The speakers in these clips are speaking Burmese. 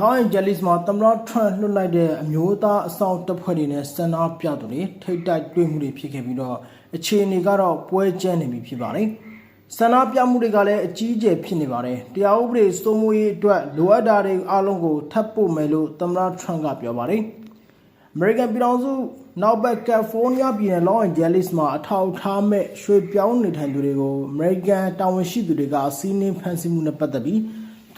လောင်ဂျယ်လစ်မှာတမရထရန့်လွတ်လိုက်တဲ့အမျိုးသားအဆောင်တပ်ဖွဲ့တွေနဲ့စန္ဒပြသူတွေထိတ်တိုက်တွေ့မှုတွေဖြစ်ခဲ့ပြီးတော့အခြေအနေကတော့ပွဲကျန်းနေပြီဖြစ်ပါတယ်။စန္ဒပြမှုတွေကလည်းအကြီးအကျယ်ဖြစ်နေပါတယ်။တရားဥပဒေစိုးမိုးရေးအတွက်လိုအပ်တာတွေအားလုံးကိုထပ်ပို့မယ်လို့တမရထရန့်ကပြောပါတယ်။ American ပြည်ထောင်စုနောက်ဘက်ကယ်လီဖိုးနီးယားပြည်နယ် Los Angeles မှာအထောက်အထားမဲ့ရွှေပြောင်းနေထိုင်သူတွေကို American တာဝန်ရှိသူတွေကစီးနင်းဖမ်းဆီးမှုနဲ့ပတ်သက်ပြီး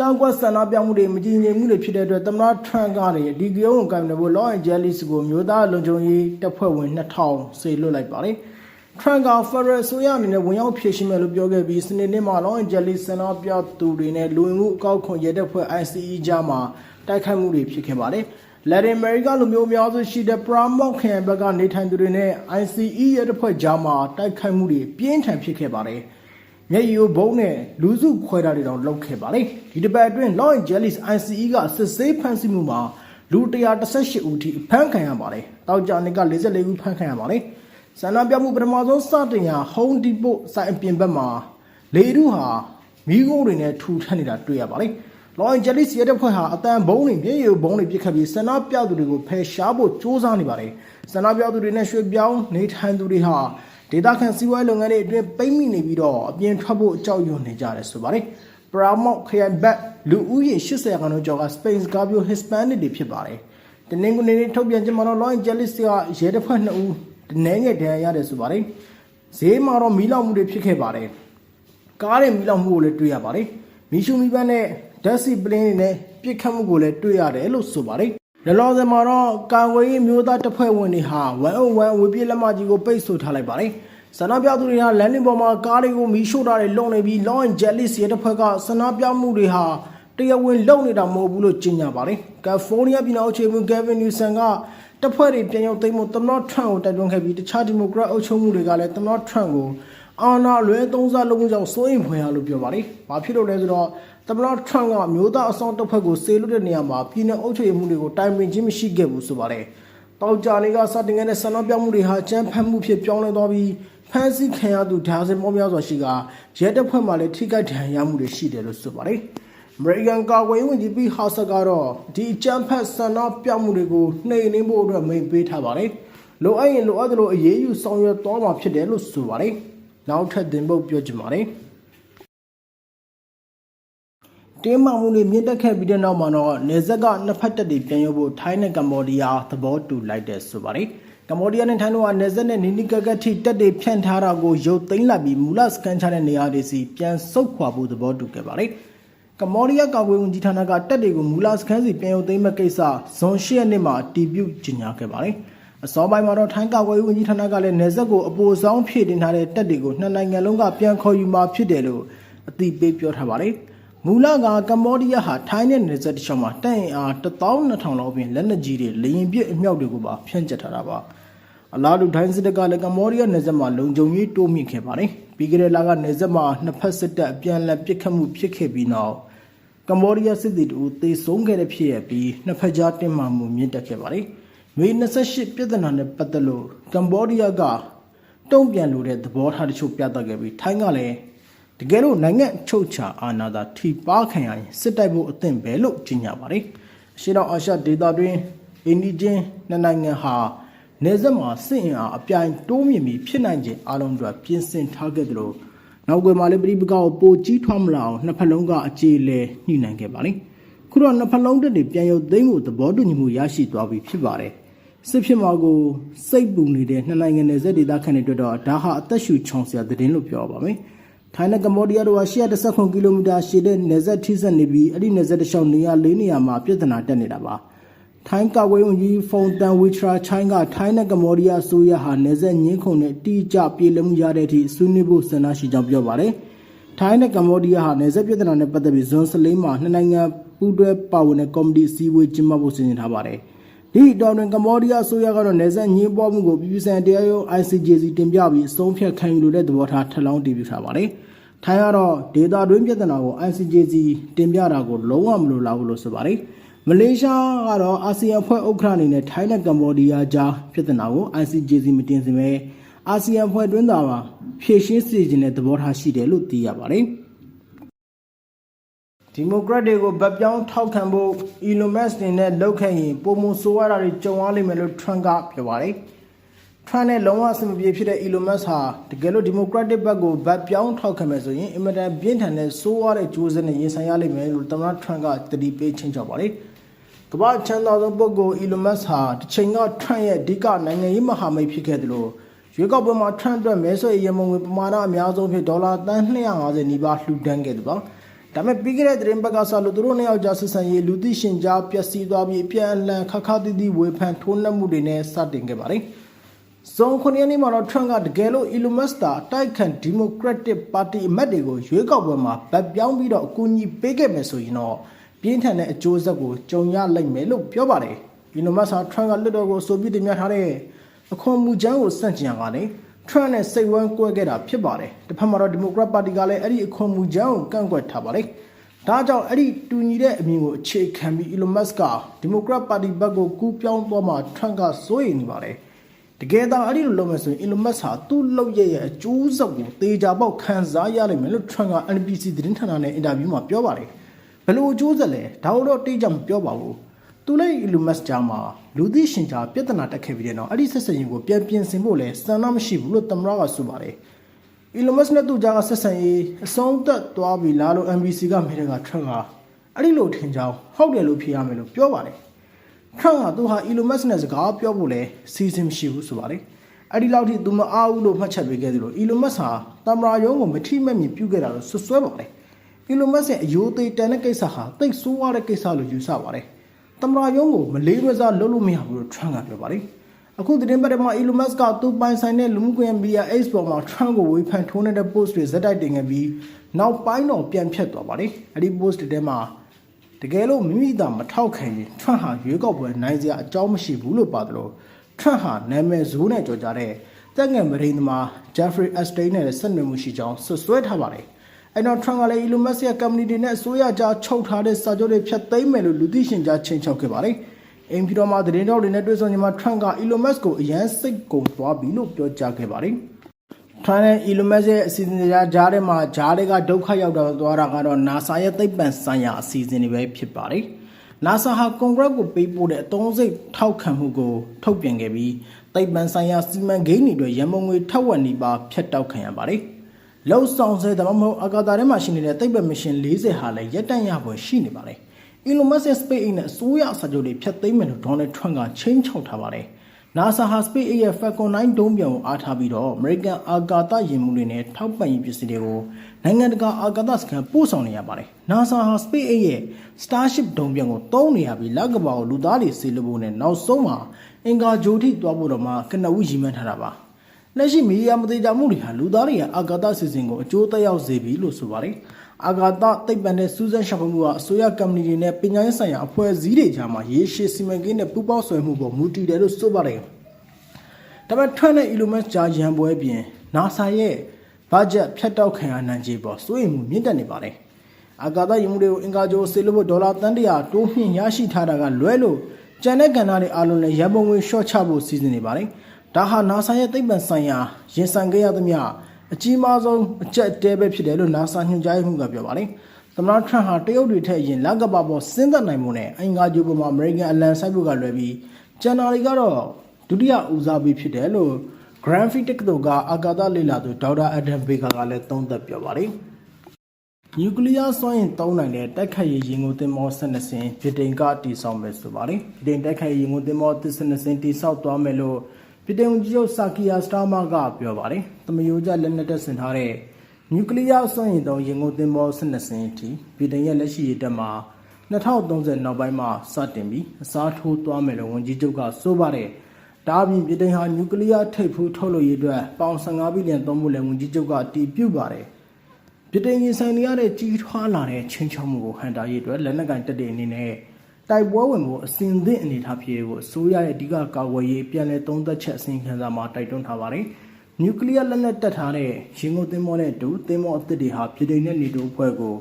ကန့်ကွက်ဆန္ဒပြမှုတွေမကြည်ငြိမ်မှုတွေဖြစ်တဲ့အတွက်သမ္မတ Trump ကလည်းဒီကြုံကိုကင်တယ်ဖို့ Los Angeles ကိုမျိုးသားလုံခြုံရေးတပ်ဖွဲ့ဝင်2000စေလွှတ်လိုက်ပါတယ်။ Trump က Federal ဆိုရအနေနဲ့ဝင်ရောက်ဖြည့်ရှင်းမယ်လို့ပြောခဲ့ပြီးစနေနေ့မှာ Los Angeles ဆန္ဒပြသူတွေနဲ့လူဝင်မှုအကောက်ခွန်ရဲတပ်ဖွဲ့ ICE ကြားမှာတိုက်ခိုက်မှုတွေဖြစ်ခဲ့ပါတယ်။ Latin America လူမျိုးများစုရှိတဲ့ Paramount ခရိုင်ဘက်ကနေထိုင်သူတွေနဲ့ ICE ရဲတပ်ဖွဲ့ကြားမှာတိုက်ခိုက်မှုတွေပြင်းထန်ဖြစ်ခဲ့ပါတယ်။ မျက်ရည်ယိုဘုံနဲ့လူစုခွဲတာတွေတော့လုပ်ခဲ့ပါတယ်။ဒီတစ်ပတ်အတွင်း Los Angeles ICE ကစစ်ဆေးဖမ်းဆီးမှုမှာလူ118ဦးထိဖမ်းခံရပါတယ်။တောက်ကြနေက44ဦးဖမ်းခံရပါတယ်။ဆန္ဒပြမှုပထမဆုံးစတင်ရာ Home Depot ဆိုင်အပြင်ဘက်မှာလေထုဟာမိခိုးတွေနဲ့ထူထပ်နေတာတွေ့ရပါတယ်။ Los Angeles ရဲတပ်ဖွဲ့ဟာအတန်ဘုံတွေမြေရီဘုံတွေပြစ်ခတ်ပြီးဆန္ဒပြသူတွေကိုဖယ်ရှားဖို့စ조사နေပါတယ်။ဆန္ဒပြသူတွေနဲ့ရွှေပြောင်းနေထိုင်သူတွေဟာ ဒေသခံစီးပွားရေးလုပ်ငန်းတွေအတွင်းပိတ်မိနေပြီးတော့အပြင်ထွက်ဖို့အကြောက်ရွံ့နေကြတယ်ဆိုပါတယ်။ Paramount ခရိုင်ဘက်လူဦးရေ80ခန်းတို့ကျော်က Spain ကားပြို Hispanic တွေဖြစ်ပါတယ်။တနင်္ဂနွေနေ့ထုတ်ပြန်ချက်မှာတော့ Los Angeles ကရဲတပ်ဖွဲ့2ဦးတနည်းငယ်ဒဏ်ရာရတယ်ဆိုပါတယ်။ဈေးမှာတော့မီးလောင်မှုတွေဖြစ်ခဲ့ပါတယ်။ကားတွေမီးလောင်မှုကိုလည်းတွေ့ရပါတယ်။မီးရှူမီးပန်းနဲ့ဓာတ်ဆီပလင်းတွေနဲ့ပြစ်ခတ်မှုကိုလည်းတွေ့ရတယ်လို့ဆိုပါတယ်။ လလောဆယ်မှာတော့ကာဝေးမျိုးသားတပ်ဖွဲ့ဝင်တွေဟာ101ဝေပြည့်လက်မကြီးကိုပိတ်ဆို့ထားလိုက်ပါတယ်။ဆန္ဒပြသူတွေဟာလမ်းတွေပေါ်မှာကားတွေကိုမီးရှို့တာတွေလုပ်နေပြီး Los Angeles ရဲတပ်ဖွဲ့ကဆန္ဒပြမှုတွေဟာတရားဝင်လုပ်နေတာမဟုတ်ဘူးလို့ကြေညာပါတယ်။ကယ်လီဖိုးနီးယားပြည်နယ်အုပ်ချုပ်ရေးမှူး Gavin Newsom ကတပ်ဖွဲ့တွေပြန်ရောက်သိမ်းဖို့သမ္မတ Trump ကိုတိုက်တွန်းခဲ့ပြီးတခြားဒီမိုကရက်အုပ်ချုပ်မှုတွေကလည်းသမ္မတ Trump ကိုအာဏာလွဲသုံးစားလုပ်မှုကြောင့်စိုးရိမ်ဖွယ်ရလို့ပြောပါတယ်။ဘာဖြစ်လို့လဲဆိုတော့ သမ္မတ Trump ကမျိုးသားအဆောင်တပ်ဖွဲ့ကိုစေလွှတ်တဲ့နေရာမှာပြည်내အုပ်ချုပ်ရေးမှုတွေကိုတိုင်ပင်ခြင်းမရှိခဲ့ဘူးဆိုပါတယ်။တောက်ကြလေးကစတင်ခဲ့တဲ့ဆန္ဒပြမှုတွေဟာကြမ်းဖက်မှုဖြစ်ပြောင်းလဲသွားပြီးဖမ်းဆီးခံရသူဒါဇင်ပေါင်းများစွာရှိကရဲတပ်ဖွဲ့မှလည်းထိခိုက်ဒဏ်ရာရမှုတွေရှိတယ်လို့ဆိုပါတယ်။ American ကာကွယ်ရေးဝန်ကြီးပြီးဟာဆတ်ကတော့ဒီအကြမ်းဖက်ဆန္ဒပြမှုတွေကိုနှိမ်နင်းဖို့အတွက်မိန့်ပေးထားပါတယ်။လိုအပ်ရင်လိုအပ်သလိုအရေးယူဆောင်ရွက်သွားမှာဖြစ်တယ်လို့ဆိုပါတယ်။နောက်ထပ်တင်ပုတ်ပြောချင်ပါတယ်။ တင်းမာမှုတွေမြင့်တက်ခဲ့ပြီးတဲ့နောက်မှာတော့နေဇက်ကနှစ်ဖက်တပ်တွေပြန်ရုပ်ဖို့ထိုင်းနဲ့ကမ္ဘောဒီးယားသဘောတူလိုက်တဲ့ဆိုပါတယ်။ကမ္ဘောဒီးယားနဲ့ထိုင်းတို့ကနေဇက်နဲ့နီနီကကက်ထိတပ်တွေဖြန့်ထားတာကိုရုပ်သိမ်းလိုက်ပြီးမူလစကန်ချတဲ့နေရာတွေစီပြန်ဆုတ်ခွာဖို့သဘောတူခဲ့ပါတယ်။ကမ္ဘောဒီးယားကာကွယ်ဝန်ကြီးဌာနကတပ်တွေကိုမူလစခန်းစီပြန်ရုပ်သိမ်းမဲ့ကိစ္စဇွန်၈ရက်နေ့မှာတီးပြုတ်ကြေညာခဲ့ပါတယ်။အစောပိုင်းမှာတော့ထိုင်းကာကွယ်ရေးဝန်ကြီးဌာနကလည်းနေဆက်ကိုအပိုဆောင်ဖြည့်တင်ထားတဲ့တပ်တွေကိုနှစ်နိုင်ငံလုံးကပြန်ခေါ်ယူမှာဖြစ်တယ်လို့အသိပေးပြောထားပါတယ်။ မူလကကမ္ဘောဒီးယားဟာထိုင်းနဲ့နေဆက်တစ်ချောင်းမှာတပ်ရင်အား12000လောက်ပြင်လက်နက်ကြီးတွေလေရင်ပစ်အမြောက်တွေကိုပါဖြန့်ကျက်ထားတာပါ။အလားတူထိုင်းစစ်တပ်ကလည်းကမ္ဘောဒီးယားနယ်စပ်မှာလုံခြုံရေးတိုးမြင့်ခဲ့ပါတယ်။ပြီးခဲ့တဲ့လကနယ်စပ်မှာနှစ်ဖက်စစ်တပ်အပြန်အလှန်ပစ်ခတ်မှုဖြစ်ခဲ့ပြီးနောက်ကမ္ဘောဒီးယားစစ်သည်တို့သေဆုံးခဲ့တဲ့ဖြစ်ရပြီးနှစ်ဖက်ကြားတင်းမာမှုမြင့်တက်ခဲ့ပါတယ်။မေ28ပြည်ထနာနဲ့ပတ်သက်လို့ကမ္ဘောဒီးယားကတုံ့ပြန်လိုတဲ့သဘောထားတချို့ပြသခဲ့ပြီးထိုင်းကလည်း တကယ်လို့နိုင်ငံချုပ်ချာအာဏာသာထိပါခံရရင်စစ်တိုက်ဖို့အသင့်ပဲလို့ကြေညာပါတယ်။အရှေ့တောင်အာရှဒေသတွင်းအိန္ဒိချင်းနှစ်နိုင်ငံဟာနေဆက်မှာစစ်အင်အားအပြိုင်တိုးမြင့်ပြီးဖြစ်နိုင်ခြင်းအလုံးတွေပြင်ဆင်ထားခဲ့သလိုနောက်ွယ်မှာလည်းပြည်ပကောက်ပိုကြီးထွားမလာအောင်နှစ်ဖက်လုံးကအခြေလဲညှိနှိုင်းခဲ့ပါလိမ့်ခုတော့နှစ်ဖက်လုံးတက်တွေပြန်ရုပ်သိမ်းဖို့သဘောတူညီမှုရရှိသွားပြီဖြစ်ပါတယ်စစ်ဖြစ်မှာကိုစိတ်ပူနေတဲ့နှစ်နိုင်ငံနယ်စပ်ဒေသခံတွေအတွက်တော့ဒါဟာအသက်ရှူချောင်စရာသတင်းလို့ပြောပါမယ် ထိုင်းနဲ့ကမ္ဘောဒီးယားတို့ဟာ119ကီလိုမီတာရှည်တဲ့နယ်စပ်ထိစပ်နေပြီးအဲ့ဒီနယ်စပ်တစ်လျှောက်နေရာ၄နေရာမှာပြဿနာတက်နေတာပါထိုင်းကာကွယ်ဝန်ကြီးဖုန်တန်ဝီထရာချိုင်းကထိုင်းနဲ့ကမ္ဘောဒီးယားအစိုးရဟာနယ်စပ်ညှင်းခုန်နဲ့တိကျပြည်လည်မှုရတဲ့အထိဆွေးနွေးဖို့ဆန္ဒရှိကြောင်းပြောပါတယ်။ထိုင်းနဲ့ကမ္ဘောဒီးယားဟာနယ်စပ်ပြည်ထနာနဲ့ပတ်သက်ပြီးဇွန်စလိမှာနှစ်နိုင်ငံပူးတွဲပါဝင်တဲ့ကော်မတီအစည်းအဝေးကျင်းပဖို့စီစဉ်ထားပါတယ်။ ဒီအတောင်တွင်ကမ္ဘောဒီးယားအစိုးရကတော့နယ်စပ်ညှင်းပွားမှုကိုပြည်ပဆိုင်တရားရုံး ICJC တင်ပြပြီးအဆုံးဖြတ်ခံယူလိုတဲ့သဘောထားထပ်လောင်းတည်ပြုထားပါတယ်။ထိုင်းကတော့ဒေတာတွင်းပြည်ထနာကို ICJC တင်ပြတာကိုလုံးဝမလိုလားဘူးလို့ဆိုပါတယ်။မလေးရှားကတော့အာဆီယံဖွဲ့ဥက္ကဋ္ဌအနေနဲ့ထိုင်းနဲ့ကမ္ဘောဒီးယားကြားပြည်ထနာကို ICJC မတင်စင်ပဲအာဆီယံဖွဲ့တွင်းသာမှာဖြည့်ရှင်းစီခြင်းတဲ့သဘောထားရှိတယ်လို့သိရပါတယ်။ ဒီဒီမိုကရက်တွေကိုဗတ်ပြောင်းထောက်ခံဖို့ Elon Musk တင်နဲ့လောက်ခဲ့ရင်ပုံမဆိုးရတာတွေကြုံရလိမ့်မယ်လို့ Trump ကပြောပါတယ်။ Trump နဲ့လုံးဝအဆင်မပြေဖြစ်တဲ့ Elon Musk ဟာတကယ်လို့ Democratic ဘက်ကိုဗတ်ပြောင်းထောက်ခံမယ်ဆိုရင်အင်မတန်ပြင်းထန်တဲ့ဆိုးရတဲ့ကြိုးစင်းနဲ့ရင်ဆိုင်ရလိမ့်မယ်လို့သမ္မတ Trump ကတတိပေးချင်းချောက်ပါတယ်။ကမ္ဘာချမ်းသာဆုံးပုဂ္ဂိုလ် Elon Musk ဟာတစ်ချိန်က Trump ရဲ့အဓိကနိုင်ငံရေးမဟာမိတ်ဖြစ်ခဲ့တယ်လို့ရွေးကောက်ပွဲမှာ Trump အတွက်မဲဆွယ်ရမုံငွေပမာဏအများဆုံးဖြစ်ဒေါ်လာတန်း250နီးပါးလှူဒန်းခဲ့တယ်ပါ။ ဒါပေမဲ့ပြီးခဲ့တဲ့သတင်းပတ်ကစလို့သူတို့နှစ်ယောက်ကြားဆက်ဆံရေးလူသိရှင်ကြားပျက်စီးသွားပြီးအပြန်အလှန်ခါခါတီးတီးဝေဖန်ထိုးနှက်မှုတွေနဲ့စတင်ခဲ့ပါတယ်။ဇွန်9ရက်နေ့မှာတော့ Trump ကတကယ်လို့ Elon Musk တာအတိုက်ခံ Democratic Party အမတ်တွေကိုရွေးကောက်ပွဲမှာဗတ်ပြောင်းပြီးတော့အကူအညီပေးခဲ့မယ်ဆိုရင်တော့ပြင်းထန်တဲ့အကျိုးဆက်ကိုကြုံရလိမ့်မယ်လို့ပြောပါတယ်။ Elon Musk ဟာ Trump ကလွတ်တော်ကိုအဆိုပြုတင်ပြထားတဲ့အခွန်မူချမ်းကိုစန့်ကျင်ရပါတယ်။ Trump နဲ့စိတ်ဝမ်းကွဲခဲ့တာဖြစ်ပါတယ်။တစ်ဖက်မှာတော့ Democrat Party ကလည်းအဲ့ဒီအခွန်မူချမ်းကိုကန့်ကွက်ထားပါတယ်။ဒါကြောင့်အဲ့ဒီတူညီတဲ့အမြင်ကိုအခြေခံပြီး Elon Musk က Democrat Party ဘက်ကိုကူးပြောင်းသွားမှ Trump ကစိုးရိမ်နေပါတယ်။တကယ်တော့အဲ့ဒီလိုလုပ်မယ်ဆိုရင် Elon Musk ဟာသူ့လုပ်ရရဲ့အကျိုးဆက်ကိုတေချာပေါက်ခံစားရလိမ့်မယ်လို့ Trump က NBC သတင်းဌာနနဲ့အင်တာဗျူးမှာပြောပါတယ်။ဘယ်လိုအကျိုးဆက်လဲဒါတော့တိကျမပြောပါဘူး။ သူလည်း Elon Musk ကြားမှာလူသိရှင်ကြားပြဿနာတက်ခဲ့ပြီးတဲ့နောက်အဲ့ဒီဆက်ဆံရေးကိုပြန်ပြင်ဆင်ဖို့လဲစံနာမရှိဘူးလို့သမ္မတကဆိုပါတယ်။ Elon Musk နဲ့သူ့ကြားကဆက်ဆံရေးအဆုံးသက်သွားပြီလားလို့ NBC ကမေးတဲ့က Trump ကအဲ့ဒီလိုထင်ကြောင်းဟုတ်တယ်လို့ဖြေရမယ်လို့ပြောပါတယ်။ Trump ကသူဟာ Elon Musk နဲ့စကားပြောဖို့လဲစီစဉ်မရှိဘူးဆိုပါတယ်။အဲ့ဒီလောက်ထိသူမအားဘူးလို့မှတ်ချက်ပေးခဲ့သလို Elon Musk ဟာတမရာယုံကိုမထိမဲ့မြင်ပြုတ်ခဲ့တာလို့ဆွဆွဲပါတယ်။ Elon Musk ရဲ့အယိုးသေးတန်တဲ့ကိစ္စဟာတိတ်ဆိုးရတဲ့ကိစ္စလို့ယူဆပါတယ်။ တမရာယုံကိုမလေးမစားလုပ်လို့မရဘူးလို့ Trump ကပြောပါတယ်။အခုသတင်းပတ်ထဲမှာ Elon Musk ကသူပိုင်ဆိုင်တဲ့လူမှုကွန်ရက်မီဒီယာ X ပေါ်မှာ Trump ကိုဝေဖန်ထိုးနေတဲ့ post တွေဇက်တိုက်တင်ခဲ့ပြီးနောက်ပိုင်းတော့ပြန်ဖြတ်သွားပါတယ်။အဲ့ဒီ post တွေထဲမှာတကယ်လို့မိမိသာမထောက်ခံရင် Trump ဟာရွေးကောက်ပွဲနိုင်စရာအကြောင်းမရှိဘူးလို့ပါတယ်လို့ Trump ဟာနာမည်ဇိုးနဲ့ကြော်ကြတဲ့တက်ငယ်မရင်းသမား Jeffrey Epstein နဲ့ဆက်နွယ်မှုရှိကြောင်းဆွဆွဲထားပါတယ်။ အဲ့တော့ Trump ကလည်း Elon Musk ရဲ့ company တွေနဲ့အစိုးရကြားချုပ်ထားတဲ့စာချုပ်တွေဖျက်သိမ်းမယ်လို့လူသိရှင်ကြားချိန်ချောက်ခဲ့ပါတယ်။အိမ်ပြည်တော်မှာသတင်းတော်တွေနဲ့တွေ့ဆုံချိန်မှာ Trump က Elon Musk ကိုအရန်စိတ်ကုန်သွားပြီလို့ပြောကြားခဲ့ပါတယ်။ Trump နဲ့ Elon Musk ရဲ့အစီအစဉ်တွေကြားထဲမှာဂျားတွေကဒုက္ခရောက်တော့သွားတာကတော့ NASA ရဲ့သိပ္ပံဆိုင်ရာအစီအစဉ်တွေပဲဖြစ်ပါတယ်။ NASA ဟာ Congress ကိုပေးပို့တဲ့အသုံးစိတ်ထောက်ခံမှုကိုထုတ်ပြန်ခဲ့ပြီးသိပ္ပံဆိုင်ရာစီမံကိန်းတွေအတွက်ရန်ပုံငွေထက်ဝက်နီးပါးဖြတ်တောက်ခံရပါတယ်။ လောက်ဆောင်ဆဲဒါမှမဟုတ်အာကာသထဲမှာရှိနေတဲ့သိပ္ပံမရှင်40ဟာလည်းရက်တန့်ရပွဲရှိနေပါတယ်။ Elon Musk ရဲ့ SpaceX နဲ့အစိုးရစာချုပ်တွေဖျက်သိမ်းမယ်လို့ Donald Trump ကချင်းချောက်ထားပါတယ်။ NASA ဟာ SpaceX ရဲ့ Falcon 9ဒုံးပျံကိုအားထားပြီးတော့ American အာကာသယာဉ်မှုတွေနဲ့ထောက်ပံ့ရေးပစ္စည်းတွေကိုနိုင်ငံတကာအာကာသစခန်းပို့ဆောင်နေရပါတယ်။ NASA ဟာ SpaceX ရဲ့ Starship ဒုံးပျံကိုသုံးနေရပြီးလကဘာကိုလူသားတွေဆေးလို့ဖို့နဲ့နောက်ဆုံးမှာအင်္ဂါဂျိုထိသွားဖို့တော့မှကနဦးရည်မှန်းထားတာပါ။ လက်ရှိမီဒီယာမသေးကြမှုတွေဟာလူသားတွေရဲ့အာကာသစီစဉ်ကိုအကျိုးသက်ရောက်စေပြီလို့ဆိုပါတယ်။အာကာသသိပ္ပံနဲ့စူးစမ်းရှာဖွေမှုကအစိုးရကမ္ပဏီတွေနဲ့ပညာရေးဆိုင်ရာအဖွဲ့အစည်းတွေကြားမှာရေရှည်စီမံကိန်းနဲ့ပူးပေါင်းဆောင်ရွက်မှုပေါ်မူတည်တယ်လို့ဆိုပါတယ်။ဒါပေမဲ့ Trump နဲ့ Elon Musk ကြားရန်ပွဲပြင် NASA ရဲ့ budget ဖြတ်တောက်ခံရနိုင်ခြေပေါ်စိုးရိမ်မှုမြင့်တက်နေပါတယ်။အာကာသယာဉ်မှုတွေကိုအင်္ဂါဂျိုဆေးလို့ဒေါ်လာတန်တရာတိုးမြင့်ရရှိထားတာကလွဲလို့ကျန်တဲ့ကဏ္ဍတွေအားလုံးလည်းရန်ပုံငွေရှော့ချဖို့စီစဉ်နေပါတယ်။ ဒါဟာ NASA ရဲ့သိပ္ပံဆိုင်ရာရင်ဆိုင်ခဲ့ရသမျှအကြီးမားဆုံးအကျက်တဲပဲဖြစ်တယ်လို့ NASA ညွှန်ကြားရေးမှူးကပြောပါတယ်။သမ္မတထရန့်ဟာတရုတ်တွေထက်အရင်လကဘာပေါ်စဉ်းသက်နိုင်မှုနဲ့အင်္ဂါဂျိုပေါ်မှာအမေရိကန်အလံဆိုင်ဖို့ကလွယ်ပြီးကျန်တာတွေကတော့ဒုတိယဦးစားပေးဖြစ်တယ်လို့ Grand Prix တက္ကသိုလ်ကအာကာသလေ့လာသူဒေါက်တာအဒမ်ဘေကာကလည်းသုံးသပ်ပြောပါတယ်။နျူကလ িয়ার စွမ်းအင်သုံးနိုင်တဲ့တိုက်ခိုက်ရေးရင်ကုန်သင်္ဘော12စင်းဗြိတိန်ကတည်ဆောက်မယ်ဆိုပါတယ်။ဗြိတိန်တိုက်ခိုက်ရေးရင်ကုန်သင်္ဘော12စင်းတည်ဆောက်သွားမယ်လို့ ဗြိတိန်ဝန်ကြီးချုပ်ဆာကီယာစတာမာကပြောပါတယ်။သမယိုကျလက်နက်တပ်ဆင်ထားတဲ့နျူကလ িয়ার စွမ်းအင်သုံးရင်ကုန်သင်္ဘော12စင်းအထိဗြိတိန်ရဲ့လက်ရှိရည်တပ်မှာ2030နောက်ပိုင်းမှာစတင်ပြီးအစားထိုးသွားမယ်လို့ဝန်ကြီးချုပ်ကဆိုပါတယ်။ဒါအပြင်ပြည်တိုင်ဟာနျူကလ িয়ার ထိပ်ဖူးထုတ်လုပ်ရေးအတွက်ပေါင်15ဘီလီယံသုံးဖို့လည်းဝန်ကြီးချုပ်ကတည်ပြုပါတယ်။ပြည်တိုင်ရင်ဆိုင်နေရတဲ့ကြီးထွားလာတဲ့ချင်းချောက်မှုကိုဟန်တာရေးအတွက်လက်နက်ကင်တပ်တွေအနေနဲ့ တိုက်ပွဲဝင်မှုအစဉ်သင့်အနေထားဖြစ်ကိုအစိုးရရဲ့အဓိကကာကွယ်ရေးပြန်လည်သုံးသပ်ချက်အစီရင်ခံစာမှာတိုက်တွန်းထားပါတယ်။နျူကလ িয়ার လက်နက်တပ်ထားတဲ့ရင်ကုန်သင်္ဘောနဲ့အတူသင်္ဘောအသစ်တွေဟာပြည်တိုင်နဲ့နေတိုးအဖွဲ့ကို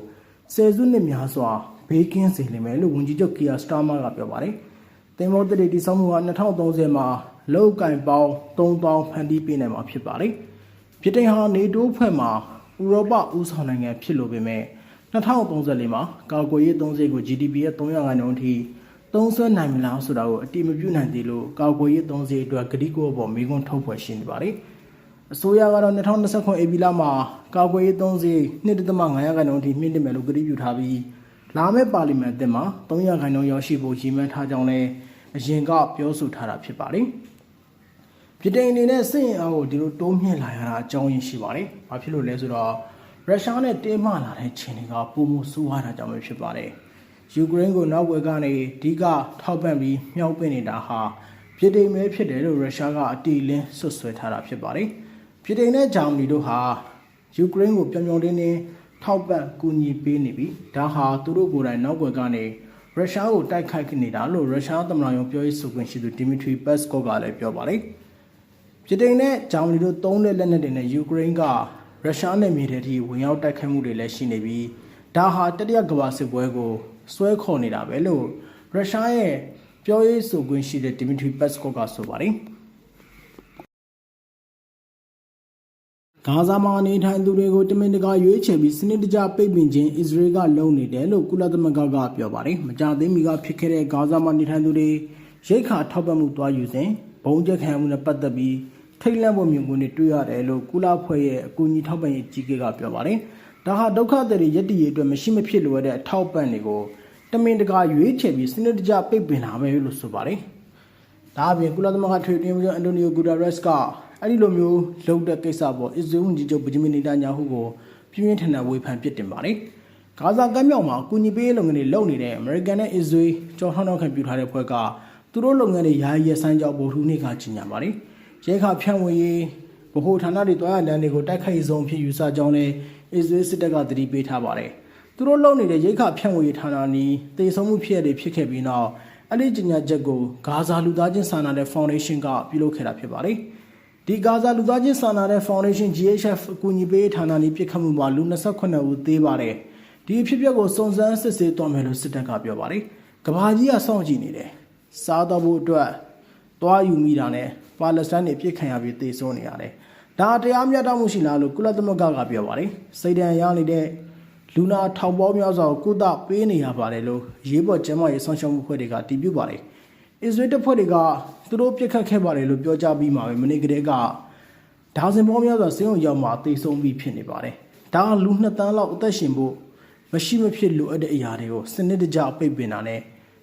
ဆယ်စုနှစ်များစွာဘေးကင်းစေလိမ့်မယ်လို့ဝန်ကြီးချုပ်ကီယာစတာမာကပြောပါတယ်။သင်္ဘောတစ်တွေတိစောက်မှုက2030မှာလောက်ကင်ပေါင်း3000ဖန်တီးပေးနိုင်မှာဖြစ်ပါတယ်။ပြည်တိုင်ဟာနေတိုးဖွဲ့မှာဥရောပဦးဆောင်နိုင်ငံဖြစ်လို့ပေမဲ့ 2034မှာကာကွယ်ရေးသုံးစိတ်ကို GDP ရဲ့300ခန့်နှုန်းအထိသုံးစွဲနိုင်မလားဆိုတာကိုအတိမပြုနိုင်သေးလို့ကာကွယ်ရေးသုံးစိတ်အတွက်ကတိကိုပေါ်မိကွန်းထုတ်ဖွဲ့ရှင်းနေပါတယ်။အစိုးရကတော့2029 AP လမှာကာကွယ်ရေးသုံးစိတ်2.5ခန့်နှုန်းအထိမြင့်တင်မယ်လို့ကတိပြုထားပြီးလာမယ့်ပါလီမန်အသစ်မှာ300ခန့်နှုန်းရောက်ရှိဖို့ရည်မှန်းထားကြောင်းလည်းအရင်ကပြောဆိုထားတာဖြစ်ပါတယ်။ပြည်တိုင်အနေနဲ့စစ်ရင်အားကိုဒီလိုတိုးမြင့်လာရတာအကြောင်းရင်းရှိပါတယ်။ဘာဖြစ်လို့လဲဆိုတော့ ရုရှားနဲ့တင်းမာလာတဲ့ခြေတွေကပုံမှုဆိုးရတာကြောင့်ပဲဖြစ်ပါတယ်။ယူကရိန်းကိုနောက်ွယ်ကနေအဓိကထောက်ပံ့ပြီးမြောက်ပင့်နေတာဟာပြည်တိုင်ပဲဖြစ်တယ်လို့ရုရှားကအတီလင်းဆွတ်ဆွဲထားတာဖြစ်ပါတယ်။ပြည်တိုင်နဲ့ဂျာမနီတို့ဟာယူကရိန်းကိုပြောင်ပြောင်တင်းတင်းထောက်ပံ့ကူညီပေးနေပြီးဒါဟာသူတို့ကိုယ်တိုင်နောက်ွယ်ကနေရုရှားကိုတိုက်ခိုက်နေတာလို့ရုရှားသမ္မတရုံးပြောရေးဆိုခွင့်ရှိသူဒီမီထရီပတ်စကော့ကလည်းပြောပါတယ်။ပြည်တိုင်နဲ့ဂျာမနီတို့သုံးတဲ့လက်နက်တွေနဲ့ယူကရိန်းက ရုရှားနဲ့မြေထဲထိဝင်ရောက်တိုက်ခိုက်မှုတွေလည်းရှိနေပြီးဒါဟာတတိယကမ္ဘာစစ်ပွဲကိုဆွဲခေါ်နေတာပဲလို့ရုရှားရဲ့ပြောရေးဆိုခွင့်ရှိတဲ့ဒီမီထရီပတ်စကော့ကဆိုပါတယ်ဂါဇာမှာနေထိုင်သူတွေကိုတမင်တကာရွေးချယ်ပြီးစနစ်တကျပိတ်ပင်ခြင်းအစ္စရေးကလုပ်နေတယ်လို့ကုလသမဂ္ဂကပြောပါတယ်။မကြသေးမီကဖြစ်ခဲ့တဲ့ဂါဇာမှာနေထိုင်သူတွေရိတ်ခါထောက်ပံ့မှုတွားယူစဉ်ဘုံကျက်ခံမှုနဲ့ပတ်သက်ပြီး ထိတ်လန့်ဖို့မြင်ကွင်းတွေတွေ့ရတယ်လို့ကုလဖွဲ့ရဲ့အကူအညီထောက်ပံ့ရေးကြီးကဲကပြောပါတယ်။ဒါဟာဒုက္ခသည်တွေရည်တည်ရေးအတွက်မရှိမဖြစ်လိုတဲ့အထောက်ပံ့တွေကိုတမင်တကာရွေးချယ်ပြီးစနစ်တကျပိတ်ပင်တာပဲလို့ဆိုပါတယ်။ဒါအပြင်ကုလသမဂ္ဂထွေထွေအတွင်းအန်တိုနီယိုဂူတာရက်စ်ကအဲ့ဒီလိုမျိုးလုပ်တဲ့ကိစ္စပေါ်အစ္စရေးဝန်ကြီးချုပ်ဗဂျမင်နီတာညာဟုကိုပြင်းပြင်းထန်ထန်ဝေဖန်ပစ်တင်ပါတယ်။ဂါဇာကမ်းမြောင်မှာအကူအညီပေးရေးလုပ်ငန်းတွေလုပ်နေတဲ့အမေရိကန်နဲ့အစ္စရေးကြော်ထောင်းထောင်းခံပြုထားတဲ့ဖွဲ့ကသူတို့လုပ်ငန်းတွေယာယီရဆိုင်ကြောင့်ဗိုလ်ထူးနေ့ကကြီးညာပါတယ်။ ရဲခါဖြန့်ဝေရေးဗဟိုဌာနတွေတွားရလမ်းတွေကိုတိုက်ခိုက်ဆုံးဖြစ်ယူဆကြောင်းလည်းအစ္စရေးစစ်တပ်ကသတိပေးထားပါတယ်။သူတို့လုပ်နေတဲ့ရိတ်ခါဖြန့်ဝေရေးဌာနနီးတေဆုံးမှုဖြစ်ရတွေဖြစ်ခဲ့ပြီးနောက်အဲ့ဒီကြီးညာချက်ကိုဂါဇာလူသားချင်းစာနာတဲ့ Foundation ကပြုလုပ်ခဲ့တာဖြစ်ပါတယ်။ဒီဂါဇာလူသားချင်းစာနာတဲ့ Foundation GHF အကူအညီပေးဌာနနီးပြစ်ခတ်မှုမှာလူ28ဦးသေးပါတယ်။ဒီအဖြစ်အပျက်ကိုစုံစမ်းစစ်ဆေးသွားမယ်လို့စစ်တပ်ကပြောပါတယ်။ကဘာကြီးကစောင့်ကြည့်နေတယ်။စားတော့ဖို့အတွက်သွားယူမိတာနဲ့ ပါလက်စတိုင်းတွေပြစ်ခံရပြီးတေဆုံးနေရတယ်။ဒါတရားမျှတမှုရှိလားလို့ကုလသမဂ္ဂကပြောပါတယ်။စိတ်ဒဏ်ရနေတဲ့လူနာထောင်ပေါင်းများစွာကိုကုသပေးနေရပါတယ်လို့ရေးပေါ်ကျန်းမာရေးဆောင်ရှောက်မှုဖွဲ့တွေကတည်ပြုပါတယ်။အစ္စရေးတပ်ဖွဲ့တွေကသူတို့ပြစ်ခတ်ခဲ့ပါတယ်လို့ပြောကြားပြီးမှပဲမနေ့ကတည်းကဒါဇင်ပေါင်းများစွာစေုံရောက်မှတေဆုံးပြီးဖြစ်နေပါတယ်။ဒါကလူနှစ်တန်းလောက်အသက်ရှင်ဖို့မရှိမဖြစ်လိုအပ်တဲ့အရာတွေကိုစနစ်တကျပိတ်ပင်တာနဲ့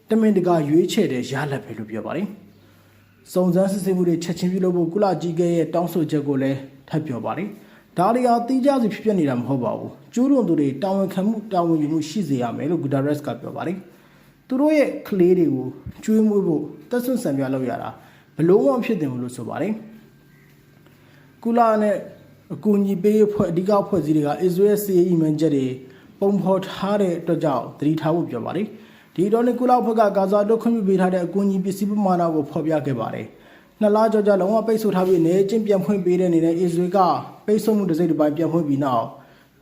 တမင်တကာရွေးချယ်တဲ့ရလဒ်ပဲလို့ပြောပါတယ်။ စုံစမ်းစစ်ဆေးမှုတွေချက်ချင်းပြုလုပ်ဖို့ကုလကြီးကဲရဲ့တောင်းဆိုချက်ကိုလည်းထပ်ပြောပါတယ်။ဒါတွေဟာတိကျစီဖြစ်ပျက်နေတာမဟုတ်ပါဘူး။ကျိုးတွန်သူတွေတာဝန်ခံမှုတာဝန်ယူမှုရှိစေရမယ်လို့ဂူဒါရက်စ်ကပြောပါတယ်။သူတို့ရဲ့ကလေးတွေကိုကျွေးမွေးဖို့တက်ဆွန့်ဆံပြလုပ်ရတာဘလို့မှဖြစ်တယ်လို့ဆိုပါတယ်။ကုလနဲ့အကူအညီပေးဖွဲ့အဓိကဖွဲ့စည်းတွေကအစ္စရေးစီးရီမန်ချက်တွေပုံဖော်ထားတဲ့အတွက်ကြောင့်သတိထားဖို့ပြောပါတယ်။ ဒီတော့နဲ့ကုလဖွဲ့ကဂါဇာတို့ခွင့်ပြုပေးထားတဲ့အကူအညီပစ္စည်းပမာဏကိုဖော်ပြခဲ့ပါတယ်။နှစ်လားကြောကြာလုံးဝပိတ်ဆို့ထားပြီးနေချင်းပြန်ဖွင့်ပေးတဲ့အနေနဲ့အစ္စရေးကပိတ်ဆို့မှုတစ်စိတ်တစ်ပိုင်းပြန်ဖွင့်ပြီးနောက်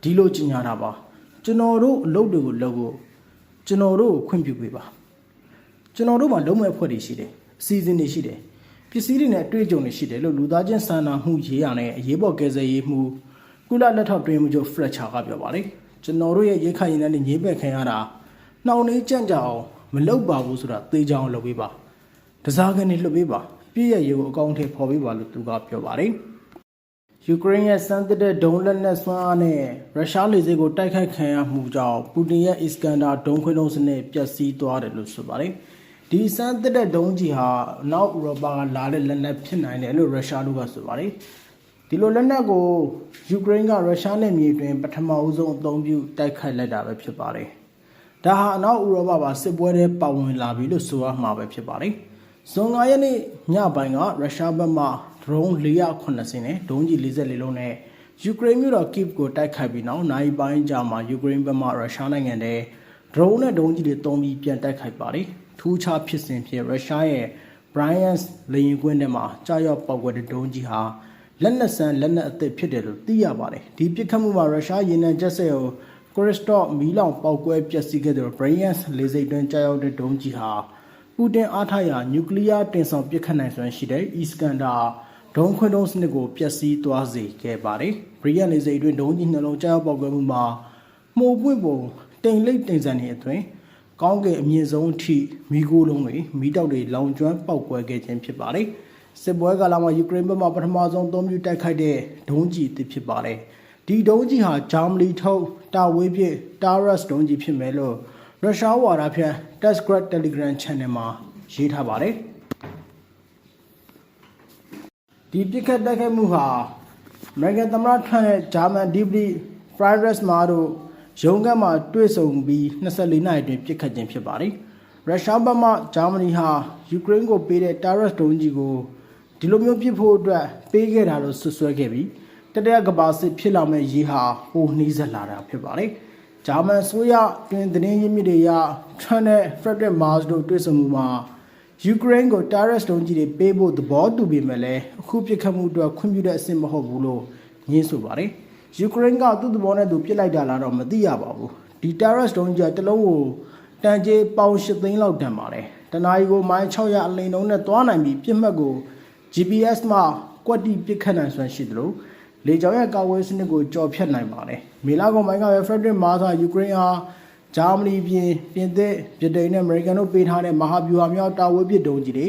ဒီလိုကြီးညာတာပါကျွန်တော်တို့အလုပ်တွေကိုလုပ်ဖို့ကျွန်တော်တို့ကိုခွင့်ပြုပေးပါကျွန်တော်တို့မှာလုံးဝအဖွဲ့တွေရှိတယ်အစီအစဉ်တွေရှိတယ်ပစ္စည်းတွေနဲ့အတွေ့အကြုံတွေရှိတယ်လို့လူသားချင်းစာနာမှုရေးရနဲ့အရေးပေါ်ကယ်ဆယ်ရေးမှုကုလလက်ထောက်တွင်မှုချုပ်ဖရက်ချာကပြောပါတယ်ကျွန်တော်တို့ရဲ့ရေခိုင်ရည်နဲ့ညေးပက်ခံရတာ နှောင်နေကြန့်ကြအောင်မလုပ်ပါဘူးဆိုတာသေချာအောင်လုပ်ပေးပါတစားကနေလှုပ်ပေးပါပြည့်ရဲ့ရေကိုအကောင့်ထဲပေါ်ပေးပါလို့သူကပြောပါတယ်ယူကရိန်းရဲ့စမ်းသစ်တဲ့ဒုံးလက်နက်စွမ်းအားနဲ့ရုရှားလေဆိပ်ကိုတိုက်ခိုက်ခံရမှုကြောင့်ပူတင်ရဲ့အစ္စကန်ဒါဒုံးခွင်းလုံးစနစ်ပျက်စီးသွားတယ်လို့ဆိုပါတယ်။ဒီစမ်းသစ်တဲ့ဒုံးကြီးဟာနောက်ဥရောပကလာတဲ့လက်နက်ဖြစ်နိုင်တယ်လို့ရုရှားတို့ကဆိုပါတယ်။ဒီလိုလက်နက်ကိုယူကရိန်းကရုရှားနဲ့မြေတွင်ပထမအဦးဆုံးအသုံးပြုတိုက်ခိုက်လိုက်တာပဲဖြစ်ပါတယ်။ ဒါဟာအနောက်ဥရောပပါစစ်ပွဲတွေပါဝင်လာပြီလို့ဆိုရမှာပဲဖြစ်ပါတယ်။ဇွန်9ရက်နေ့ညပိုင်းကရုရှားဘက်မှဒရုန်း480နဲ့ဒုံးကြီး44လုံးနဲ့ယူကရိန်းမြို့တော်ကိဗ်ကိုတိုက်ခိုက်ပြီးနောက်နိုင်ပိုင်းကြာမှာယူကရိန်းဘက်မှရုရှားနိုင်ငံတဲ့ဒရုန်းနဲ့ဒုံးကြီးတွေတုံးပြီးပြန်တိုက်ခိုက်ပါတယ်။ထူးခြားဖြစ်စဉ်ဖြစ်ရုရှားရဲ့ Bryansk လေယာဉ်ကွင်းထဲမှာကြာရောက်ပောက်ကွဲတဲ့ဒုံးကြီးဟာလက်နက်ဆန်းလက်နက်အသစ်ဖြစ်တယ်လို့သိရပါတယ်။ဒီပြစ်ခတ်မှုမှာရုရှားရေနံကျက်စဲကိုက ရစ်စတော့မီလောင်ပောက်ကွဲပျက်စီးခဲ့တဲ့ Bryansk လေဆိပ်တွင်ကြာရောက်တဲ့ဒုံးကြီးဟာပူတင်အားထားရာနျူကလ িয়ার တင်ဆောင်ပစ်ခတ်နိုင်စွမ်းရှိတဲ့ Iskander ဒုံးခွင်းဒုံးစနစ်ကိုပျက်စီးသွားစေခဲ့ပါတယ်။ဘရီယန်လေဆိပ်အတွင်းဒုံးကြီးနှလုံးကြောက်ပေါက်ကွဲမှုမှာ မှုပွင့်ပုံတိမ်လိပ်တိမ်ဆန်နေအတွင်ကောင်းကင်အမြင့်ဆုံးအထိမိโกလုံးတွေမိတောက်တွေလောင်ကျွမ်းပောက်ကွဲခဲ့ခြင်းဖြစ်ပါတယ်စစ်ပွဲကာလမှာယူကရိန်းဘက်မှပထမဆုံးအသုံးပြုတိုက်ခိုက်တဲ့ဒုံးကျည်အသစ်ဖြစ်ပါတယ် ဒီဒုံးကျည်ဟာဂျာမနီထုတ်တာဝေးပြစ်တာရက်စ်ဒုံးကျည်ဖြစ်မယ်လို့ရုရှားဝါဒဖြန့် Tesgrat Telegram Channel မှာရေးထားပါတယ်ဒီပြစ်ခတ်တိုက်ခိုက်မှုဟာအမေရိကန်သမ္မတထရန့်နဲ့ဂျာမန်ဒီပလီဖရိုင်ရက်စ်မာတို့ရုံးခန်းမှာတွေ့ဆုံပြီး24နာရီအတွင်းပြစ်ခတ်ခြင်းဖြစ်ပါတယ်။ရုရှားဘက်မှဂျာမနီဟာယူကရိန်းကိုပေးတဲ့တာရက်စ်ဒုံးကြီးကိုဒီလိုမျိုးပြစ်ဖို့အတွက်ပေးခဲ့တာလို့ဆွဆွဲခဲ့ပြီး တတိယကမ္ဘာစစ်ဖြစ်လာမဲ့ရေးဟာဟိုနှီးဆက်လာတာဖြစ်ပါတယ်။ဂျာမန်ဆိုရတွင်သတင်းရင်းမြစ်တွေရထရန့်နဲ့ဖရက်ဒရစ်မာစ်တို့တွေ့ဆုံမှုမှာယူကရိန်းကိုတာရက်စ်ဒုံးကြီးတွေပေးဖို့သဘောတူပေမဲ့လည်းအခုပြစ်ခတ်မှုအတွက်ခွင့်ပြုတဲ့အဆင့်မဟုတ်ဘူးလို့ညင်းဆိုပါတယ်။ယူကရိန်းကသူ့သဘောနဲ့သူပြစ်လိုက်တာလားတော့မသိရပါဘူး။ဒီတာရက်စ်ဒုံးကြီးကတစ်လုံးကိုတန်ကျေးပေါင်၈သိန်းလောက်တန်ပါတယ်။တနာရီကိုမိုင်600အလိန်လုံးနဲ့သွားနိုင်ပြီးပြစ်မှတ်ကို GPS မှကွက်တီပြစ်ခတ်နိုင်စွမ်းရှိတယ်လို့ လေကြောင်းရဲ့ကာဝေးစနစ်ကိုကြော်ဖြတ်နိုင်ပါတယ်။မေလာကောင်ပိုင်းကပဲဖရက်ဒရစ်မာသာယူကရိန်းအားဂျာမနီပြင်ပြင်သစ်ဗြိတိန်နဲ့အမေရိကန်တို့ပေးထားတဲ့မဟာဗျူဟာမြောက်တာဝေးပစ်ဒုံးကြီးတွေ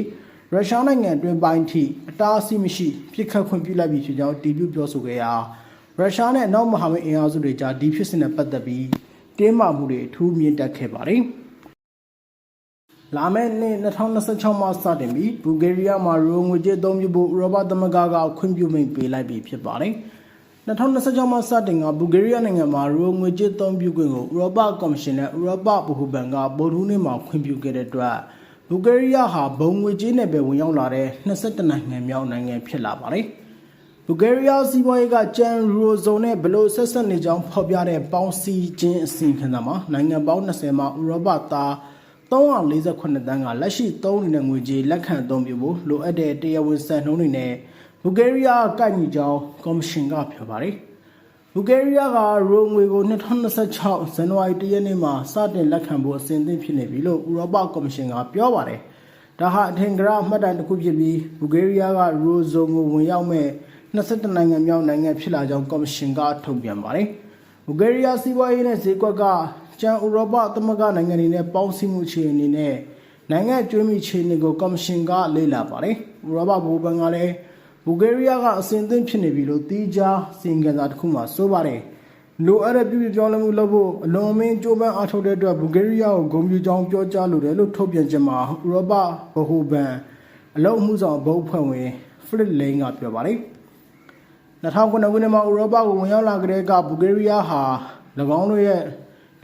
ရုရှားနိုင်ငံအတွင်းပိုင်းထိအတားအဆီးမရှိပြစ်ခတ်ခွင့်ပြုလိုက်ပြီဖြစ်ကြောင်းတီးပြပြောဆိုခဲ့ရာရုရှားနဲ့နောက်မဟာမိတ်အင်အားစုတွေကြားဒီဖြစ်စဉ်နဲ့ပတ်သက်ပြီးတင်းမာမှုတွေအထူးမြင့်တက်ခဲ့ပါတယ်။ လာမယ့်နှစ်2026မှာစတင်ပြီးဘူဂေးရီးယားမှာရိုငွေကြေးအသုံးပြုဖို့ဥရောပသမဂ္ဂကခွင့်ပြုမိန့်ပေးလိုက်ပြီဖြစ်ပါတယ်။2026မှာစတင်ကဘူဂေးရီးယားနိုင်ငံမှာရိုငွေကြေးအသုံးပြုခွင့်ကိုဥရောပကော်မရှင်နဲ့ဥရောပဗဟိုဘဏ်ကဗိုလ်ထူးနေ့မှာခွင့်ပြုခဲ့တဲ့အတွက်ဘူဂေးရီးယားဟာဘုံငွေကြေးနဲ့ပဲဝင်ရောက်လာတဲ့22နိုင်ငံမြောက်နိုင်ငံဖြစ်လာပါတယ်။ဘူဂေးရီးယားစီးပွားရေးကကျန်ရိုဇုံနဲ့ဘလို့ဆက်ဆက်နေကြောင်းဖော်ပြတဲ့ပေါင်းစည်းခြင်းအစီအခံမှာနိုင်ငံပေါင်း20မှာဥရောပသား 348တန်းကလက်ရှိသုံးနေတဲ့ငွေကြေးလက်ခံအသုံးပြုဖို့လိုအပ်တဲ့တရားဝင်စံနှုန်းတွေနဲ့ဘူဂေးရီးယားကိုက်ညီကြောင်းကော်မရှင်ကပြောပါတယ်။ဘူဂေးရီးယားကရိုငွေကို2026ဇန်နဝါရီ1ရက်နေ့မှာစတင်လက်ခံဖို့အစဉ်သင့်ဖြစ်နေပြီလို့ဥရောပကော်မရှင်ကပြောပါတယ်။ဒါဟာအထင်ကရမှတ်တိုင်တစ်ခုဖြစ်ပြီးဘူဂေးရီးယားကရိုဇုံကိုဝင်ရောက်မဲ့22နိုင်ငံမြောက်နိုင်ငံဖြစ်လာကြောင်းကော်မရှင်ကထုတ်ပြန်ပါတယ်။ဘူဂေးရီးယားစီးပွားရေးနဲ့ဈေးကွက်က ကျန်ဥရောပသမဂ္ဂနိုင်ငံတွေနဲ့ပေါင်းစည်းမှုအခြေအနေနဲ့နိုင်ငံကျွေးမိအခြေအနေကိုကော်မရှင်ကလေ့လာပါတယ်။ဥရောပဘိုးဘဏ်ကလည်းဘူဂေးရီးယားကအစဉ်အသင့်ဖြစ်နေပြီလို့တီးခြားစီရင်ခံစာတစ်ခုမှဆိုပါတယ်။လိုအပ်တဲ့ပြည်ပြောင်းလဲမှုလုပ်ဖို့အလွန်အမင်းကြိုးပမ်းအားထုတ်တဲ့အတွက်ဘူဂေးရီးယားကိုဂုဏ်ပြုကြောင်းပြောကြားလိုတယ်လို့ထုတ်ပြန်ချက်မှာဥရောပဗဟိုဘဏ်အလုံမှုဆောင်ဘုတ်ဖွဲ့ဝင်ဖရစ်လိန်ကပြောပါတယ်။2009ခုနှစ်မှာဥရောပကိုဝင်ရောက်လာကြတဲ့ကဘူဂေးရီးယားဟာ၎င်းတို့ရဲ့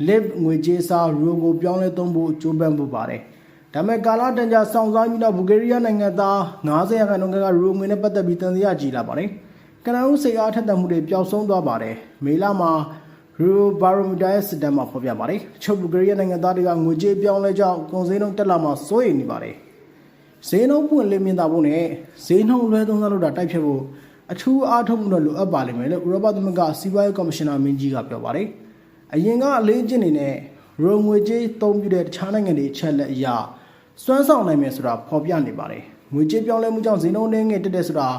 live ငွေကြေးစားရိုကိုပြောင်းလဲသုံးဖို့ကြိုးပမ်းဖို့ပါတယ်။ဒါပေမဲ့ကာလာတန်ကြာစောင့်စားပြီးတော့ဘူဂေးရီးယားနိုင်ငံသား90ရာခိုင်နှုန်းကရိုငွေနဲ့ပတ်သက်ပြီးတန်တရားကြည်လာပါတယ်။ကနဦးစိတ်အားထက်သန်မှုတွေပျောက်ဆုံးသွားပါတယ်။မေလမှာရိုဘာရိုမီတာရဲ့စစ်တမ်းမှာဖော်ပြပါတယ်။ချုပ်ဘူဂေးရီးယားနိုင်ငံသားတွေကငွေကြေးပြောင်းလဲကြောင်းကုန်စည်နှုန်းတက်လာမှစိုးရိမ်နေပါတယ်။ဈေးနှုန်းပွင့်လင်းမြင်သာဖို့နဲ့ဈေးနှုန်းလွှဲသုံးစားလို့တာတိုက်ဖြတ်ဖို့အထူးအားထုတ်မှုတော့လိုအပ်ပါလိမ့်မယ်လို့ဥရောပသမဂ္ဂစီးပွားရေးကော်မရှင်နာမင်းကြီးကပြောပါတယ်။ အရင်ကအလေးကျင့်နေတဲ့ရိုငွေကြေးသုံးပြုတဲ့တခြားနိုင်ငံတွေချက်လက်အရာစွမ်းဆောင်နိုင်မယ်ဆိုတာဖော်ပြနေပါတယ်။ငွေကြေးပြောင်းလဲမှုကြောင့်ဈေးနှုန်းနှင်းငယ်တက်တဲ့ဆိုတာ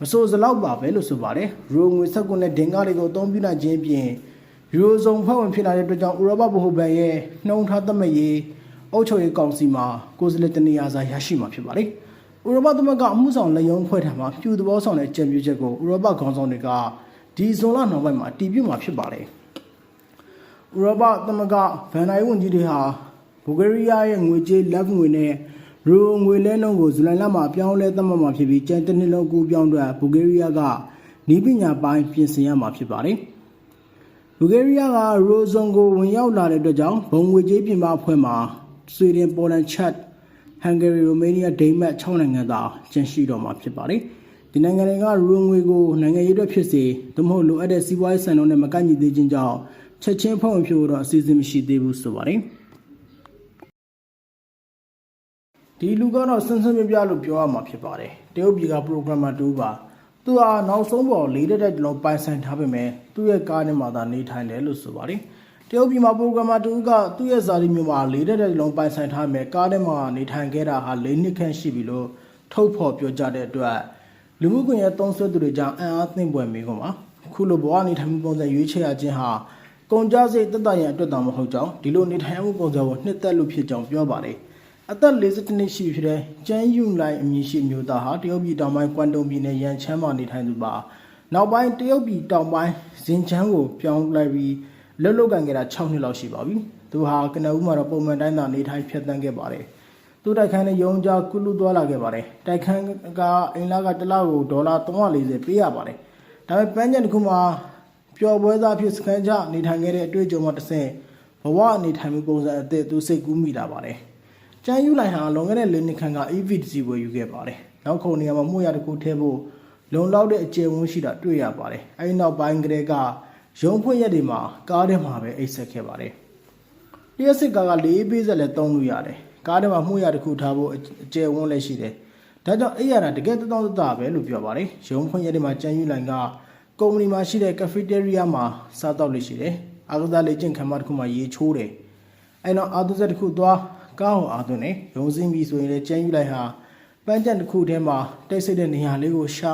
မစိုးစလောက်ပါပဲလို့ဆိုပါတယ်။ရိုငွေဆက်ကွန်းနဲ့ဒင်ကားတွေကိုအသုံးပြုနိုင်ခြင်းပြင်ယူရိုဇုံဖွဲ့ဝင်ဖြစ်လာတဲ့အတွက်ကြောင့်ဥရောပဗဟိုဘဏ်ရဲ့နှုံထားသတ်မှတ်ရေးအုပ်ချုပ်ရေးကောင်စီမှာကိုယ်စားလှယ်တနေရာစာရရှိမှာဖြစ်ပါတယ်။ဥရောပသမဂ္ဂအမှုဆောင်လက်ရုံးဖွဲ့ထံမှပြူသဘောဆောင်တဲ့ကြံပြူချက်ကိုဥရောပခေါင်းဆောင်တွေကဒီဇွန်လနောက်ပိုင်းမှာတည်ပြုမှာဖြစ်ပါတယ်။ ဥရောပသမဂ္ဂဗန်နိုင်ဝန်ကြီးတွေဟာဘူဂေးရီးယားရဲ့ငွေကြေးလက်ငွေနဲ့ရိုငွေလဲနှုန်းကိုဇူလိုင်လမှာပြောင်းလဲသတ်မှတ်မှာဖြစ်ပြီးကျန်တစ်နှစ်လုံးကူပြောင်းအတွက်ဘူဂေးရီးယားကနီးပညာပိုင်းပြင်ဆင်ရမှာဖြစ်ပါတယ်။ဘူဂေးရီးယားကရိုဇွန်ကိုဝင်ရောက်လာတဲ့အတွက်ကြောင့်ဘုံငွေကြေးပြင်ပအဖွဲ့မှာဆွေဒင်၊ပိုလန်၊ချက်ဟန်ဂေရီရိုမေးနီးယားဒိန်းမတ်6နိုင်ငံသာကျန်ရှိတော့မှာဖြစ်ပါတယ်။ဒီနိုင်ငံတွေကရိုငွေကိုနိုင်ငံရေးအတွက်ဖြစ်စေသို့မဟုတ်လိုအပ်တဲ့စီးပွားရေးစံနှုန်းနဲ့မကိုက်ညီသေးခြင်းကြောင့် ချက်ချင်းဖောက်ဝင်ဖြို့တော့အစီအစဉ်မရှိသေးဘူးဆိုပါတယ်ဒီလူကတော့စန်းစန်းပြပြလို့ပြောရမှာဖြစ်ပါတယ်တရုတ်ပြည်က programmer တူပါသူဟာနောက်ဆုံးပေါ်လေးတက်တဲ့လုံးပိုင်ဆိုင်ထားပေမဲ့သူ့ရဲ့ကားထဲမှာသာနေထိုင်တယ်လို့ဆိုပါတယ်တရုတ်ပြည်မှာ programmer တူကသူ့ရဲ့ဇာတိမျိုးမှာလေးတက်တဲ့လုံးပိုင်ဆိုင်ထားပေမဲ့ကားထဲမှာနေထိုင်ခဲ့တာဟာ၄နှစ်ခန့်ရှိပြီလို့ထုတ်ဖော်ပြောကြတဲ့အတွက်လူမှုကွန်ရက်သုံးစွဲသူတွေကြောင့်အံ့အားသင့်ပွေမိကုန်ပါခုလိုဘဝနေထိုင်မှုပုံစံရွေးချယ်ရခြင်းဟာ ကုန်ကြစိတ်တက်တရန်အတွက်တောင်မဟုတ်ကြောင်းဒီလိုနေထိုင်မှုပုံစံကိုနှစ်သက်လို့ဖြစ်ကြောင်းပြောပါတယ်အသက်52နှစ်ရှိဖြစ်တဲ့ကျန်းယူလိုက်အမည်ရှိမျိုးသားဟာတရုတ်ပြည်တောင်ပိုင်းကွမ်တုံပြည်နယ်ရန်ချမ်းမှာနေထိုင်သူပါနောက်ပိုင်းတရုတ်ပြည်တောင်ပိုင်းဇင်ချမ်းကိုပြောင်းလိုက်ပြီးလှုပ်လှုပ်ကန်ခဲ့တာ6နှစ်လောက်ရှိပါပြီသူဟာကနဦးမှာတော့ပုံမှန်တိုင်းသာနေထိုင်ဖြတ်သန်းခဲ့ပါတယ်သူတိုက်ခန်းနဲ့ရုံကြကုလူသွားလာခဲ့ပါတယ်တိုက်ခန်းကအင်လာကတစ်လောက်ကိုဒေါ်လာ340ပေးရပါတယ်ဒါပေမဲ့ပန်းချန်တစ်ခုမှာ ပျော်ပွဲသားဖြစ်စခန်းချနေထိုင်ခဲ့တဲ့အတွေ့အကြုံမှတစ်ဆင့်ဘဝအနေထိုင်မှုပုံစံအသစ်သူစိတ်ကူးမိလာပါတယ်။ကျန်းယူလိုက်ဟာလွန်ခဲ့တဲ့၄နှစ်ခန့်က EV တစ်စီးဝယ်ယူခဲ့ပါတယ်။နောက်ခုနေရာမှာမှုရတစ်ခုထည့်ဖို့လုံလောက်တဲ့အကျယ်ဝန်းရှိတာတွေ့ရပါတယ်။အဲဒီနောက်ပိုင်းကလေးကရုံဖွင့်ရက်တွေမှာကားထဲမှာပဲအိတ်ဆက်ခဲ့ပါတယ်။လျှက်စစ်ကားကလေးပေးဆက်လည်းတုံးလို့ရတယ်။ကားထဲမှာမှုရတစ်ခုထားဖို့အကျယ်ဝန်းလည်းရှိတယ်။ဒါကြောင့်အဲ့ရတာတကယ်တောင်းတပဲလို့ပြောပါတယ်။ရုံဖွင့်ရက်တွေမှာကျန်းယူလိုက်က ကုမ္ပဏီမှာရှိတဲ့ cafeteria မှာစားတော့လို့ရှိတယ်။အာကစားလေ့ကျင့်ခန်းမတစ်ခုမှာရေချိုးတယ်။အဲနောက်အာသွဆက်တစ်ခုသွားကားကိုအာသွင်းတယ်။ရုံစင်းပြီးဆိုရင်လည်းကျန်းယူလိုက်ဟာပန်းကြံတစ်ခုထဲမှာတိတ်ဆိတ်တဲ့နေရာလေးကိုရှာ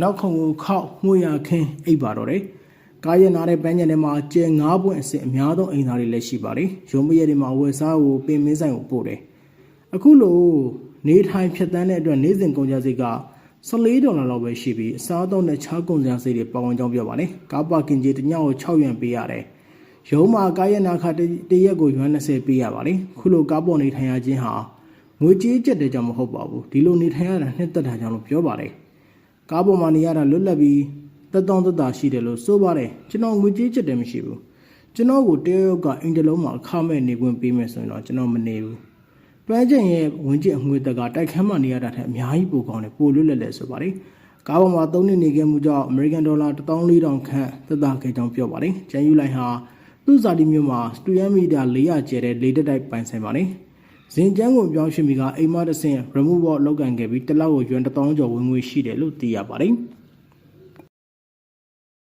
နောက်ခုံကိုခောက်မှုရခင်းအိပ်ပါတော့တယ်။ကားရနာတဲ့ပန်းကြံထဲမှာကျဲ9ပွင့်အစစ်အများဆုံးအိမ်သားတွေလည်းရှိပါတယ်။ရုံမရက်တွေမှာဝယ်စားကိုပင်မင်းဆိုင်ကိုပို့တယ်။အခုလိုနေထိုင်ဖြတ်တန်းတဲ့အတွက်နေစဉ်ကုန်ကြစိတ်က 14ဒေါ်လာလောက်ပဲရှိပြီးအစားအသောက်နဲ့ခြားကုန်စရာစိတ်တွေပါဝင်ကြောင်းပြောပါတယ်။ကားပါကင်ကြီးတစ်ညကို6ယွမ်ပေးရတယ်။ရုံးမှာကားရနာခတရက်ကိုယွမ်20ပေးရပါတယ်။ခုလိုကားပေါ်နေထိုင်ရခြင်းဟာငွေကြေးကျက်တဲ့ကြောင့်မဟုတ်ပါဘူး။ဒီလိုနေထိုင်ရတာနှစ်သက်တာကြောင့်လို့ပြောပါတယ်။ကားပေါ်မှာနေရတာလွတ်လပ်ပြီးတက်တောင့်တက်တာရှိတယ်လို့ဆိုပါတယ်။ကျွန်တော်ငွေကြေးကျက်တယ်မရှိဘူး။ကျွန်တော်ကိုတရုတ်ကအင်တလုံးမှာအခမဲ့နေခွင့်ပေးမယ်ဆိုရင်တော့ကျွန်တော်မနေဘူး။ ပန်းကျင်ရဲ့ဝင်ကျင်အငွေတက်ကတိုက်ခန်းမှနေရတာထက်အများကြီးပိုကောင်းတယ်ပိုလွတ်လပ်လဲဆိုပါတယ်။ကားပေါ်မှာ၃နှစ်နေခဲ့မှုကြောင့် American Dollar 14000ခန့်သက်သာခဲ့ကြောင်းပြောပါတယ်။ကျန်ယူလိုက်ဟာသူ့ဇာတိမြို့မှာစတူဒန်မီတာ400ကျဲတဲ့လေတက်တိုက်ပိုင်ဆိုင်ပါတယ်။ဇင်ကျန်းကိုပြောင်းရွှေ့ပြီးကအိမ်မတစ်ဆင့် remove လောက်ကန်ခဲ့ပြီးတစ်လောက်ကိုရွမ်1000ကျော်ဝင်ငွေရှိတယ်လို့သိရပါတယ်။